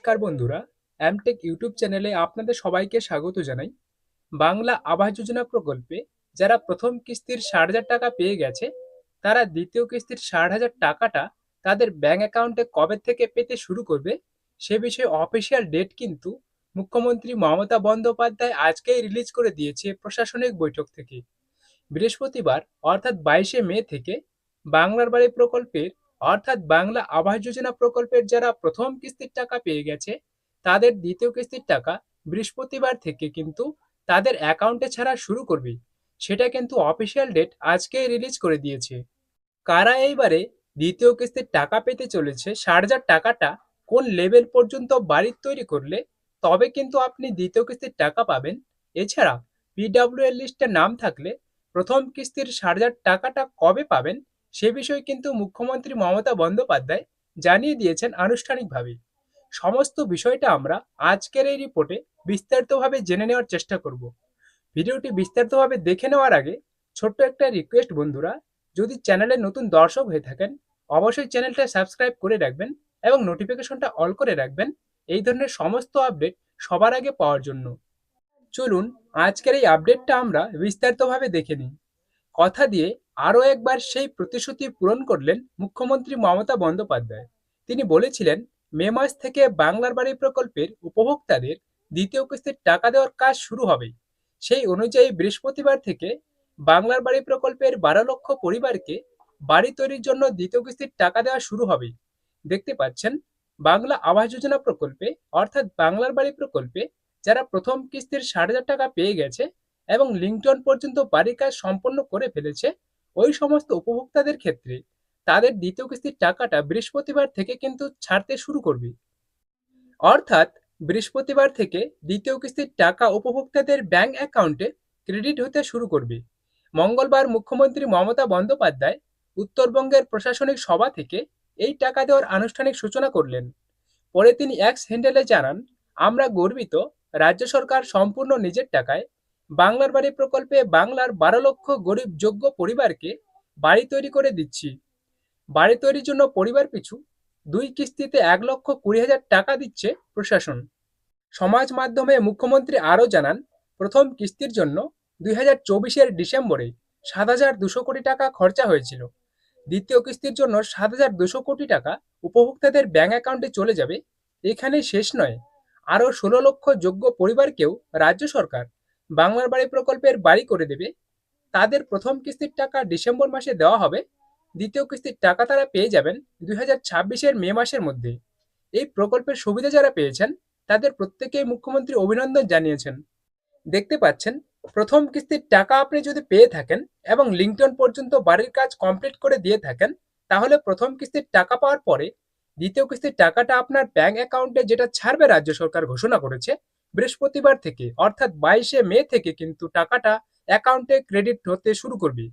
নমস্কার বন্ধুরা Amtech YouTube চ্যানেলে আপনাদের সবাইকে স্বাগত জানাই। বাংলা আবাস যোজনা প্রকল্পে যারা প্রথম কিস্তির ষাট হাজার টাকা পেয়ে গেছে, তারা দ্বিতীয় কিস্তির ষাট হাজার টাকাটা তাদের ব্যাংক অ্যাকাউন্টে কবে থেকে পেতে শুরু করবে, সে বিষয়ে অফিসিয়াল ডেট কিন্তু মুখ্যমন্ত্রী মমতা বন্দ্যোপাধ্যায় আজকেই রিলিজ করে দিয়েছে প্রশাসনিক বৈঠক থেকে। বৃহস্পতিবার, অর্থাৎ বাইশে মে থেকে বাংলার বাড়ি প্রকল্পের অর্থাৎ বাংলা আবাস যোজনা প্রকল্পের যারা প্রথম কিস্তির টাকা পেয়ে গেছে, তাদের দ্বিতীয় কিস্তির টাকা বৃহস্পতিবার থেকে কিন্তু তাদের অ্যাকাউন্টে ছাড়া শুরু করবে। সেটা কিন্তু অফিসিয়াল ডেট আজকেই রিলিজ করে দিয়েছে। কারা এইবারে দ্বিতীয় কিস্তির টাকা পেতে চলেছে হাজার টাকাটা কোন লেভেল পর্যন্ত বাড়ির তৈরি করলে, তবে কিন্তু আপনি দ্বিতীয় কিস্তির টাকা পাবেন। এছাড়া পিডাব্লিউ লিস্টে নাম থাকলে প্রথম কিস্তির ষাট টাকাটা কবে পাবেন সে বিষয়ে কিন্তু মুখ্যমন্ত্রী মমতা বন্দ্যোপাধ্যায় জানিয়ে দিয়েছেন আনুষ্ঠানিকভাবে। সমস্ত বিষয়টা আমরা আজকের এই রিপোর্টে বিস্তারিতভাবে জেনে নেওয়ার চেষ্টা করব। ভিডিওটি বিস্তারিতভাবে দেখে নেওয়ার আগে ছোট্ট একটা রিকোয়েস্ট বন্ধুরা, যদি চ্যানেলে নতুন দর্শক হয়ে থাকেন, অবশ্যই চ্যানেলটা সাবস্ক্রাইব করে রাখবেন এবং নোটিফিকেশনটা অল করে রাখবেন এই ধরনের সমস্ত আপডেট সবার আগে পাওয়ার জন্য। চলুন আজকের এই আপডেটটা আমরা বিস্তারিতভাবে দেখে নিই। কথা দিয়ে আরও একবার সেই প্রতিশ্রুতি পূরণ করলেন মুখ্যমন্ত্রী মমতা বন্দ্যোপাধ্যায়। তিনি বলেছিলেন, মে মাস থেকে বাংলার বাড়ি প্রকল্পের উপভোক্তাদের দ্বিতীয় কিস্তির টাকা দেওয়ার কাজ শুরু হবে। সেই অনুযায়ী বৃহস্পতিবার থেকে বাংলার বাড়ি প্রকল্পের বারো লক্ষ পরিবারকে বাড়ি তৈরির জন্য দ্বিতীয় কিস্তির টাকা দেওয়া শুরু হবে। দেখতে পাচ্ছেন, বাংলা আবাস যোজনা প্রকল্পে, অর্থাৎ বাংলার বাড়ি প্রকল্পে, যারা প্রথম কিস্তির ষাট হাজার টাকা পেয়ে গেছে এবং লিঙ্কটন পর্যন্ত বাড়ির কাজ সম্পন্ন করে ফেলেছে ওই সমস্ত উপভোক্তাদের ক্ষেত্রে তাদের দ্বিতীয় কিস্তির টাকাটা বৃহস্পতিবার থেকে কিন্তু ছাড়তে শুরু করবে। অর্থাৎ বৃহস্পতিবার থেকে দ্বিতীয় কিস্তির টাকা উপভোক্তাদের ব্যাংক অ্যাকাউন্টে ক্রেডিট হতে শুরু করবে। মঙ্গলবার মুখ্যমন্ত্রী মমতা বন্দ্যোপাধ্যায় উত্তরবঙ্গের প্রশাসনিক সভা থেকে এই টাকা দেওয়ার আনুষ্ঠানিক সূচনা করলেন। পরে তিনি এক্স হ্যান্ডেলে জানান, আমরা গর্বিত, রাজ্য সরকার সম্পূর্ণ নিজের টাকায় বাংলার বাড়ি প্রকল্পে বাংলার বারো লক্ষ গরিব যোগ্য পরিবারকে বাড়ি তৈরি করে দিচ্ছি। বাড়ি তৈরির জন্য পরিবার পিছু দুই কিস্তিতে এক লক্ষ কুড়ি হাজার টাকা দিচ্ছে প্রশাসন। সমাজ মাধ্যমে মুখ্যমন্ত্রী আরও জানান, প্রথম কিস্তির জন্য দুই হাজার চব্বিশের ডিসেম্বরে সাত হাজার দুশো কোটি টাকা খরচা হয়েছিল। দ্বিতীয় কিস্তির জন্য সাত হাজার দুশো কোটি টাকা উপভোক্তাদের ব্যাঙ্ক অ্যাকাউন্টে চলে যাবে। এখানেই শেষ নয়, আরও ষোলো লক্ষ যোগ্য পরিবারকেও রাজ্য সরকার বাংলার বাড়ি প্রকল্পের বাড়ি করে দেবে। তাদের প্রথম কিস্তির টাকা ডিসেম্বর মাসে দেওয়া হবে। দ্বিতীয় কিস্তির টাকা তারা পেয়ে যাবেন দুই হাজার ছাব্বিশের মে মাসের মধ্যে। এই প্রকল্পের সুবিধা যারা পেয়েছেন, তাদের প্রত্যেকেই মুখ্যমন্ত্রী অভিনন্দন জানিয়েছেন। দেখতে পাচ্ছেন, প্রথম কিস্তির টাকা আপনি যদি পেয়ে থাকেন এবং লিঙ্কটন পর্যন্ত বাড়ির কাজ কমপ্লিট করে দিয়ে থাকেন, তাহলে প্রথম কিস্তির টাকা পাওয়ার পরে দ্বিতীয় কিস্তির টাকাটা আপনার ব্যাংক অ্যাকাউন্টে যেটা ছাড়বে রাজ্য সরকার ঘোষণা করেছে বৃহস্পতিবার থেকে, অর্থাৎ বাইশে মে থেকে কিন্তু টাকাটা অ্যাকাউন্টে ক্রেডিট হতে শুরু করবে।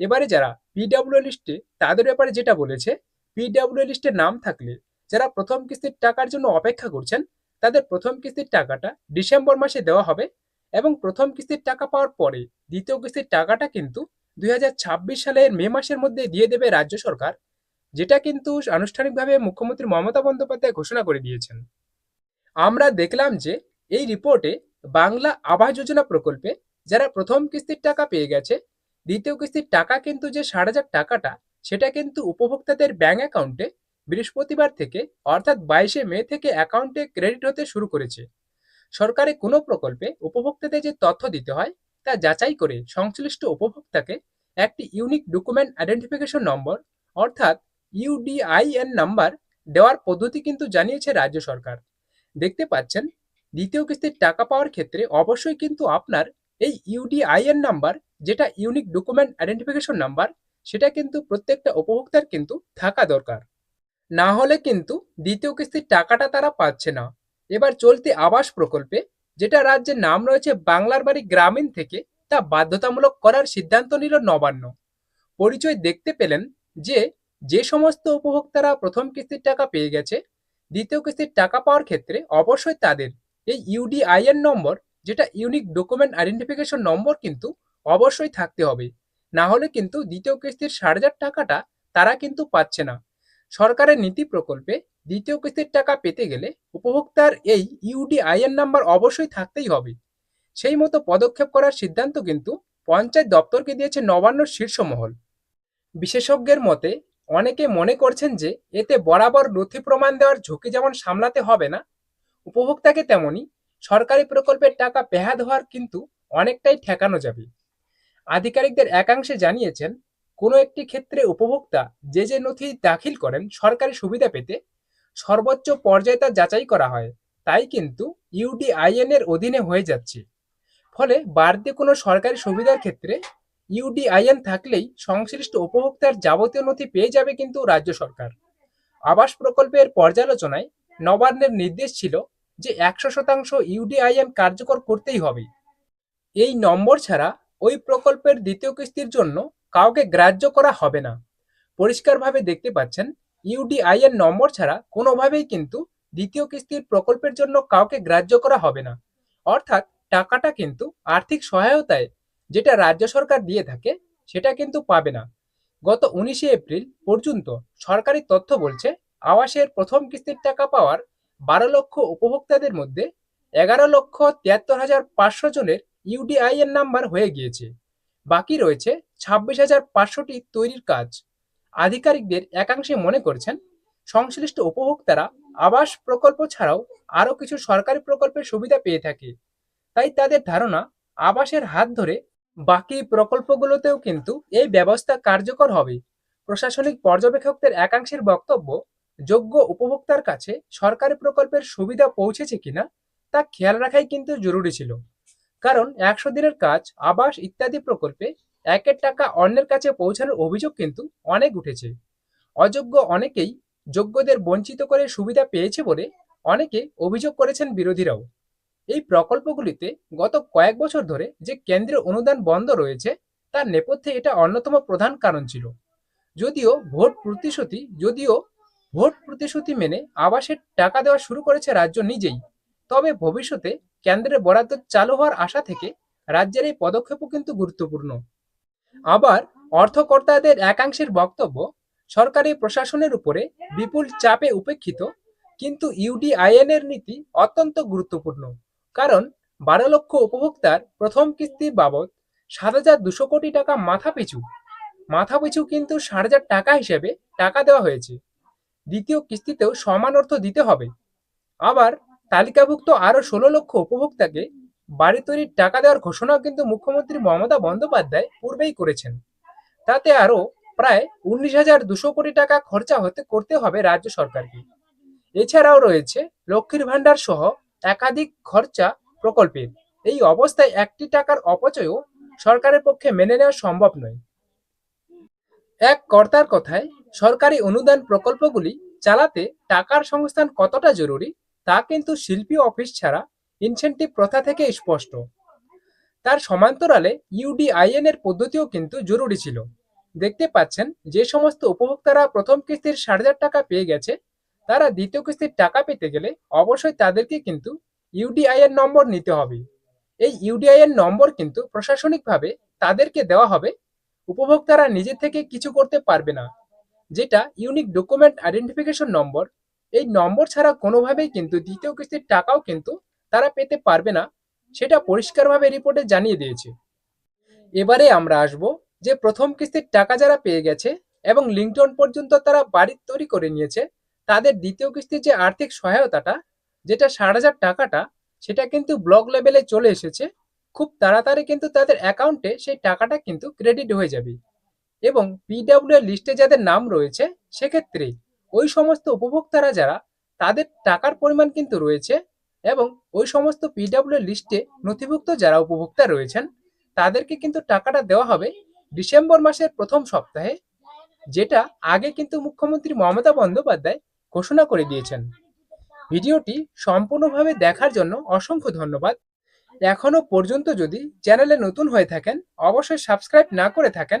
এবারে যারা পিডাব্লিউ লিস্টে তাদের ব্যাপারে যেটা বলেছে পিডাব্লিউ লিস্টে নাম থাকলে যারা প্রথম কিস্তির টাকার জন্য অপেক্ষা করছেন, তাদের প্রথম কিস্তির টাকাটা ডিসেম্বর মাসে দেওয়া হবে এবং প্রথম কিস্তির টাকা পাওয়ার পরে দ্বিতীয় কিস্তির টাকাটা কিন্তু দুই হাজার ছাব্বিশ সালের মে মাসের মধ্যে দিয়ে দেবে রাজ্য সরকার, যেটা কিন্তু আনুষ্ঠানিকভাবে মুখ্যমন্ত্রী মমতা বন্দ্যোপাধ্যায় ঘোষণা করে দিয়েছেন। আমরা দেখলাম যে এই রিপোর্টে বাংলা আবাস যোজনা প্রকল্পে যারা প্রথম কিস্তির টাকা পেয়ে গেছে, দ্বিতীয় কিস্তির টাকা কিন্তু যে ষাট হাজার টাকাটা, সেটা কিন্তু উপভোক্তাদের ব্যাংক অ্যাকাউন্টে বৃহস্পতিবার থেকে, অর্থাৎ বাইশে মে থেকে অ্যাকাউন্টে ক্রেডিট হতে শুরু করেছে। সরকারি কোনো প্রকল্পে উপভোক্তাদের যে তথ্য দিতে হয়, তা যাচাই করে সংশ্লিষ্ট উপভোক্তাকে একটি ইউনিক ডকুমেন্ট আইডেন্টিফিকেশন নম্বর অর্থাৎ ইউডিআইএন নাম্বার দেওয়ার পদ্ধতি কিন্তু জানিয়েছে রাজ্য সরকার। দেখতে পাচ্ছেন দ্বিতীয় কিস্তির টাকা পাওয়ার ক্ষেত্রে অবশ্যই কিন্তু আপনার এই ইউডিআইএন নাম্বার যেটা ইউনিক ডকুমেন্ট আইডেন্টিফিকেশন নাম্বার সেটা কিন্তু প্রত্যেকটা উপভোক্তার কিন্তু থাকা দরকার। না হলে কিন্তু দ্বিতীয় কিস্তির টাকাটা তারা পাচ্ছে না। এবার চলতি আবাস প্রকল্পে, যেটা রাজ্যের নাম রয়েছে বাংলার বাড়ি গ্রামীণ থেকে, তা বাধ্যতামূলক করার সিদ্ধান্ত নিল নবান্ন। পরিচয় দেখতে পেলেন যে যে সমস্ত উপভোক্তারা প্রথম কিস্তির টাকা পেয়ে গেছে, দ্বিতীয় কিস্তির টাকা পাওয়ার ক্ষেত্রে অবশ্যই তাদের এই ইউডিআইএন নম্বর, যেটা ইউনিক ডকুমেন্ট আইডেন্টিফিকেশন নম্বর কিন্তু অবশ্যই থাকতে হবে। না হলে কিন্তু দ্বিতীয় কিস্তির ষাট হাজার টাকাটা তারা কিন্তু পাচ্ছে না। সরকারের নীতি প্রকল্পে দ্বিতীয় কিস্তির টাকা পেতে গেলে উপভোক্তার এই ইউডিআইএন নাম্বার অবশ্যই থাকতেই হবে। সেই মতো পদক্ষেপ করার সিদ্ধান্ত কিন্তু পঞ্চায়েত দপ্তরকে দিয়েছে নবান্নর শীর্ষ মহল বিশেষজ্ঞের মতে, অনেকে মনে করছেন যে এতে বরাবর নথি প্রমাণ দেওয়ার ঝুঁকি যেমন সামলাতে হবে না উপভোক্তাকে তেমনি সরকারি প্রকল্পের টাকা বেহাত হওয়ার কিন্তু অনেকটাই ঠেকানো যাবে। আধিকারিকদের একাংশে জানিয়েছেন, কোনো একটি ক্ষেত্রে উপভোক্তা যে যে নথি দাখিল করেন সরকারি সুবিধা পেতে সর্বোচ্চ পর্যায়ে তা যাচাই করা হয়। তাই কিন্তু ইউডিআইএন এর অধীনে হয়ে যাচ্ছে। ফলে বাড়তি কোনো সরকারি সুবিধার ক্ষেত্রে ইউডিআইএন থাকলেই সংশ্লিষ্ট উপভোক্তার যাবতীয় নথি পেয়ে যাবে কিন্তু রাজ্য সরকার। আবাস প্রকল্পের পর্যালোচনায় নবান্নের নির্দেশ ছিল যে একশো শতাংশ ইউডিআইএন কার্যকর করতেই হবে। এই নম্বর ছাড়া ওই প্রকল্পের দ্বিতীয় কিস্তির জন্য কাউকে গ্রাহ্য করা হবে না। পরিষ্কারভাবে দেখতে পাচ্ছেন, ইউডিআইএন নম্বর ছাড়া কোনোভাবেই কিন্তু দ্বিতীয় কিস্তির প্রকল্পের জন্য কাউকে গ্রাহ্য করা হবে না। অর্থাৎ টাকাটা কিন্তু আর্থিক সহায়তায় যেটা রাজ্য সরকার দিয়ে থাকে, সেটা কিন্তু পাবে না। গত উনিশে এপ্রিল পর্যন্ত সরকারি তথ্য বলছে আবাসের প্রথম কিস্তির টাকা পাওয়ার বারো লক্ষ উপভোক্তাদের মধ্যে এগারো লক্ষ তিয়াত্তর হাজার পাঁচশো জনের ইউডিআই এর নাম্বার হয়ে গিয়েছে। বাকি রয়েছে ছাব্বিশ হাজার পাঁচশোটি তৈরির কাজ। আধিকারিকদের একাংশে মনে করছেন, সংশ্লিষ্ট উপভোক্তারা আবাস প্রকল্প ছাড়াও আরও কিছু সরকারি প্রকল্পের সুবিধা পেয়ে থাকে। তাই তাদের ধারণা, আবাসের হাত ধরে বাকি প্রকল্পগুলোতেও কিন্তু এই ব্যবস্থা কার্যকর হবে। প্রশাসনিক পর্যবেক্ষকদের একাংশের বক্তব্য যোগ্য উপভোক্তার কাছে সরকারি প্রকল্পের সুবিধা পৌঁছেছে কিনা তা খেয়াল রাখাই কিন্তু জরুরি ছিল। কারণ একশো দিনের কাজ, আবাস ইত্যাদি প্রকল্পে একের টাকা অন্যের কাছে পৌঁছানোর অভিযোগ কিন্তু অনেক উঠেছে। অযোগ্য অনেকেই যোগ্যদের বঞ্চিত করে সুবিধা পেয়েছে বলে অনেকে অভিযোগ করেছেন বিরোধীরাও। এই প্রকল্পগুলিতে গত কয়েক বছর ধরে যে কেন্দ্রীয় অনুদান বন্ধ রয়েছে, তার নেপথ্যে এটা অন্যতম প্রধান কারণ ছিল। যদিও ভোট প্রতিশ্রুতি, যদিও ভোট প্রতিশ্রুতি মেনে আবাসের টাকা দেওয়া শুরু করেছে রাজ্য নিজেই। তবে ভবিষ্যতে কেন্দ্রের বরাদ্দ চালু হওয়ার আশা থেকে রাজ্যের এই পদক্ষেপও কিন্তু গুরুত্বপূর্ণ। আবার অর্থকর্তাদের একাংশের বক্তব্য, সরকারি প্রশাসনের উপরে বিপুল চাপে উপেক্ষিত, কিন্তু ইউডিআইএন এর নীতি অত্যন্ত গুরুত্বপূর্ণ। কারণ বারো লক্ষ উপভোক্তার প্রথম কিস্তির বাবদ সাত হাজার দুশো কোটি টাকা মাথা পিছু মাথা পিছু কিন্তু ষাট হাজার টাকা হিসেবে টাকা দেওয়া হয়েছে। দ্বিতীয় কিস্তিতেও সমান অর্থ দিতে হবে। আবার তালিকাভুক্ত আরও ষোলো লক্ষ উপভোক্তাকে বাড়ি তৈরির টাকা দেওয়ার ঘোষণাও কিন্তু মুখ্যমন্ত্রী মমতা বন্দ্যোপাধ্যায় পূর্বেই করেছেন। তাতে আরও প্রায় উনিশ হাজার দুশো কোটি টাকা খরচা হতে, করতে হবে রাজ্য সরকারকে। এছাড়াও রয়েছে লক্ষ্মীর ভাণ্ডার সহ একাধিক খরচা প্রকল্পের। এই অবস্থায় একটি টাকার অপচয়ও সরকারের পক্ষে মেনে নেওয়া সম্ভব নয়। এক কর্তার কথায় সরকারি অনুদান প্রকল্পগুলি চালাতে টাকার সংস্থান কতটা জরুরি তা কিন্তু শিল্পী অফিস ছাড়া ইনসেন্টিভ প্রথা থেকে স্পষ্ট। তার সমান্তরালে ইউডিআইএন এর পদ্ধতিও কিন্তু জরুরি ছিল। দেখতে পাচ্ছেন, যে সমস্ত উপভোক্তারা প্রথম কিস্তির ষাট হাজার টাকা পেয়ে গেছে, তারা দ্বিতীয় কিস্তির টাকা পেতে গেলে অবশ্যই তাদেরকে কিন্তু ইউডিআইএন নম্বর নিতে হবে। এই ইউডিআইএন নম্বর কিন্তু প্রশাসনিকভাবে তাদেরকে দেওয়া হবে। উপভোক্তারা নিজে থেকে কিছু করতে পারবে না। যেটা ইউনিক ডকুমেন্ট আইডেন্টিফিকেশন নম্বর এই নম্বর ছাড়া কোনোভাবেই কিন্তু দ্বিতীয় কিস্তির টাকাও কিন্তু তারা পেতে পারবে না, সেটা পরিষ্কারভাবে রিপোর্টে জানিয়ে দিয়েছে। এবারে আমরা আসব যে প্রথম কিস্তির টাকা যারা পেয়ে গেছে এবং লিঙ্কটন পর্যন্ত তারা বাড়ি তৈরি করে নিয়েছে, তাদের দ্বিতীয় কিস্তির যে আর্থিক সহায়তাটা, যেটা ষাট হাজার টাকাটা, সেটা কিন্তু ব্লক লেভেলে চলে এসেছে। খুব তাড়াতাড়ি কিন্তু তাদের অ্যাকাউন্টে সেই টাকাটা কিন্তু ক্রেডিট হয়ে যাবে। এবং পিডাব্লিউ লিস্টে যাদের নাম রয়েছে সেক্ষেত্রে ওই সমস্ত উপভোক্তারা যারা, তাদের টাকার পরিমাণ কিন্তু রয়েছে এবং ওই সমস্ত পিডাব্লিউ লিস্টে নথিভুক্ত যারা উপভোক্তা রয়েছেন, তাদেরকে কিন্তু টাকাটা দেওয়া হবে ডিসেম্বর মাসের প্রথম সপ্তাহে, যেটা আগে কিন্তু মুখ্যমন্ত্রী মমতা বন্দ্যোপাধ্যায় ঘোষণা করে দিয়েছেন। ভিডিওটি সম্পূর্ণভাবে দেখার জন্য অসংখ্য ধন্যবাদ। এখনও পর্যন্ত যদি চ্যানেলে নতুন হয়ে থাকেন, অবশ্যই সাবস্ক্রাইব না করে থাকেন